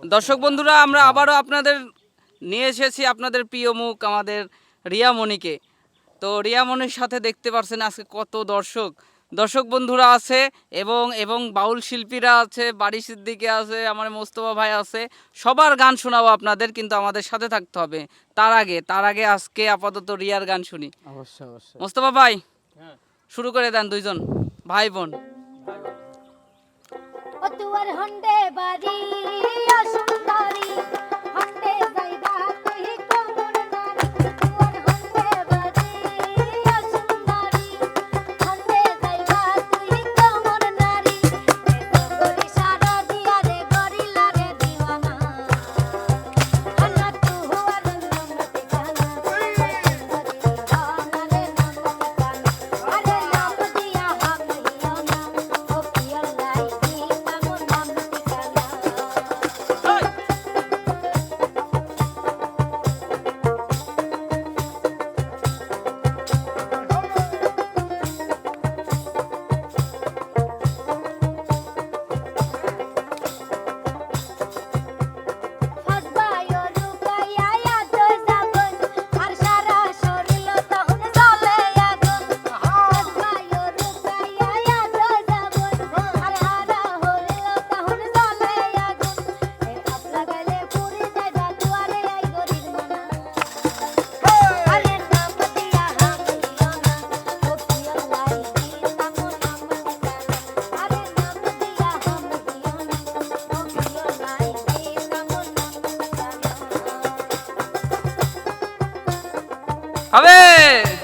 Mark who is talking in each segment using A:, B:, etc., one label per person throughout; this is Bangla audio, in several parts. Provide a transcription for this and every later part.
A: দর্শক বন্ধুরা আমরা আবারও আপনাদের নিয়ে এসেছি আপনাদের প্রিয় মুখ আমাদের রিয়ামণিকে। তো রিয়ামণির সাথে দেখতে পারছেন আজকে কত দর্শক। দর্শক বন্ধুরা আছে এবং এবং বাউল শিল্পীরা আছে বাড়ি সিদ্দিকে আছে আমার মোস্তফা ভাই আছে। সবার গান শোনাবো আপনাদের কিন্তু আমাদের সাথে থাকতে হবে। তার আগে তার আগে আজকে আপাতত রিয়ার গান শুনি।
B: অবশ্যই অবশ্যই।
A: মোস্তফা ভাই হ্যাঁ। শুরু করে দেন দুইজন ভাই বোন।
C: আমার হন্ডে বাড়ি সুন্দরী। A ver.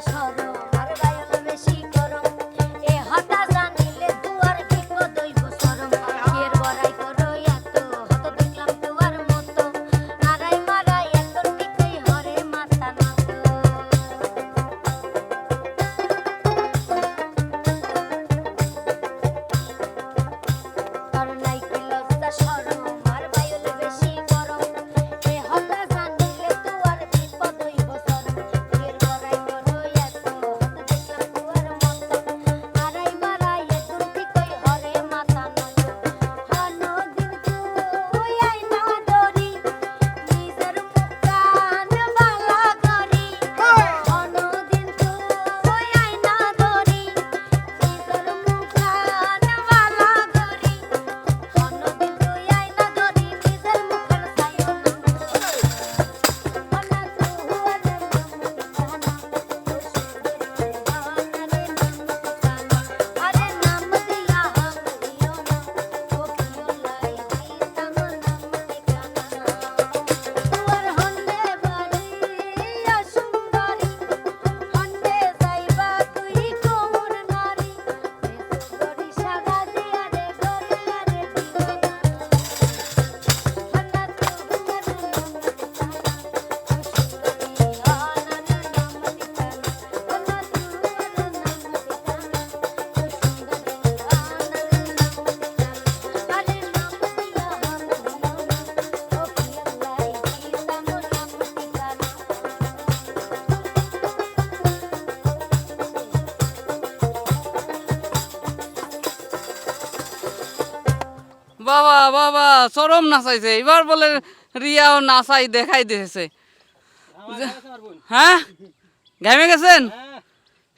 C: সব
A: বাবা বাবা চরম নাচাইছে। এবার বলে রিয়াও নাচাই দেখাই দিয়েছে হ্যাঁ? ঘামে গেছেন?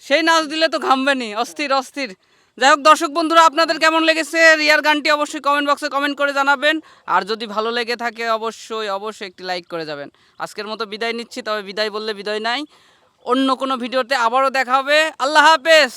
A: সেই নাচ দিলে তো ঘামবেনি অস্থির অস্থির। যাই হোক দর্শক বন্ধুরা আপনাদের কেমন লেগেছে? রিয়ার গানটি অবশ্যই কমেন্ট বক্সে কমেন্ট করে জানাবেন। আর যদি ভালো লেগে থাকে অবশ্যই অবশ্যই একটি লাইক করে যাবেন। আজকের মতো বিদায় নিচ্ছি তবে বিদায় বললে বিদায় নাই। অন্য কোনো ভিডিওতে আবারও দেখা হবে। আল্লাহ হাফেজ!